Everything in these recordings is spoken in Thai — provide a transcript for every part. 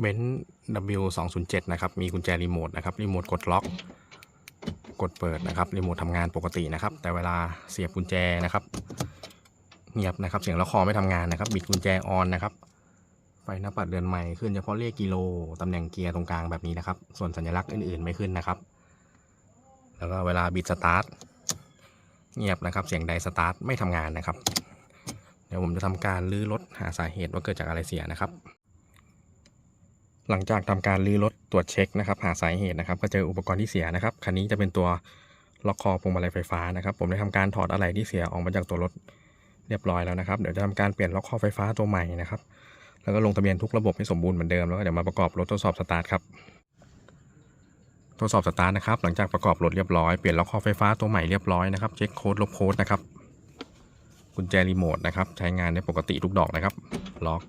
เบนซ์ W 2 0 7นะครับ มีกุญแจรีโมทนะครับ รีโมทกดล็อก กดเปิดนะครับ รีโมททำงานปกตินะครับ แต่เวลาเสียบกุญแจนะครับ เงียบนะครับ เสียงล็อกคอไม่ทำงานนะครับ บิดกุญแจออนนะครับ ไฟหน้าปัดเดือนใหม่ขึ้นเฉพาะเลขกิโล ตำแหน่งเกียร์ตรงกลางแบบนี้นะครับ ส่วนสัญลักษณ์อื่นๆไม่ขึ้นนะครับ แล้วก็เวลาบิดสตาร์ท เงียบนะครับ เสียงใดสตาร์ทไม่ทำงานนะครับ เดี๋ยวผมจะทำการลื้อรถหาสาเหตุว่าเกิดจากอะไรเสียนะครับ หลังจากทำการลื้อรถตรวจเช็คนะครับ หาสาเหตุนะครับ ก็เจออุปกรณ์ที่เสียนะครับ คันนี้จะเป็นตัวล็อกคอพวงมาลัยไฟฟ้านะครับ ผมได้ทำการถอดอะไหล่ที่เสียออกมาจากตัวรถเรียบร้อยแล้วนะครับ เดี๋ยวจะทำการเปลี่ยนล็อกคอไฟฟ้าตัวใหม่นะครับ แล้วก็ลงทะเบียนทุกระบบให้สมบูรณ์เหมือนเดิม แล้วก็เดี๋ยวมาประกอบรถทดสอบสตาร์ทครับทดสอบสตาร์ทนะครับ หลังจากประกอบรถเรียบร้อย เปลี่ยนล็อกคอไฟฟ้าตัวใหม่เรียบร้อยนะครับ เช็คโค้ดลบโค้ดนะครับ กุญแจรีโมทนะครับ ใช้งานได้ปกติทุกดอกนะครับ ล็อก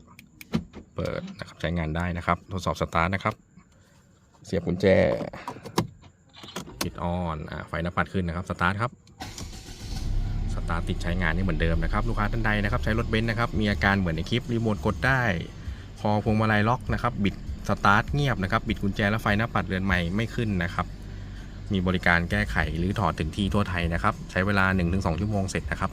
เปิดนะครับใช้งานได้นะครับ ทดสอบสตาร์ทนะครับ เสียบกุญแจปิดออนอ่าไฟหน้าปัดขึ้นนะครับสตาร์ทครับสตาร์ทติดใช้งานได้เหมือนเดิมนะครับลูกค้าท่านใดนะครับใช้รถเบนซ์นะครับมีอาการเหมือนในคลิปรีโมทกดได้คอพวงมาลัยล็อกนะครับบิดสตาร์ทเงียบนะครับบิดกุญแจและไฟหน้าปัดเรือนใหม่ไม่ขึ้นนะครับมีบริการแก้ไขหรือถอดถึงที่ทั่วไทยนะครับ ใช้เวลา 1-2 ชั่วโมงเสร็จนะครับ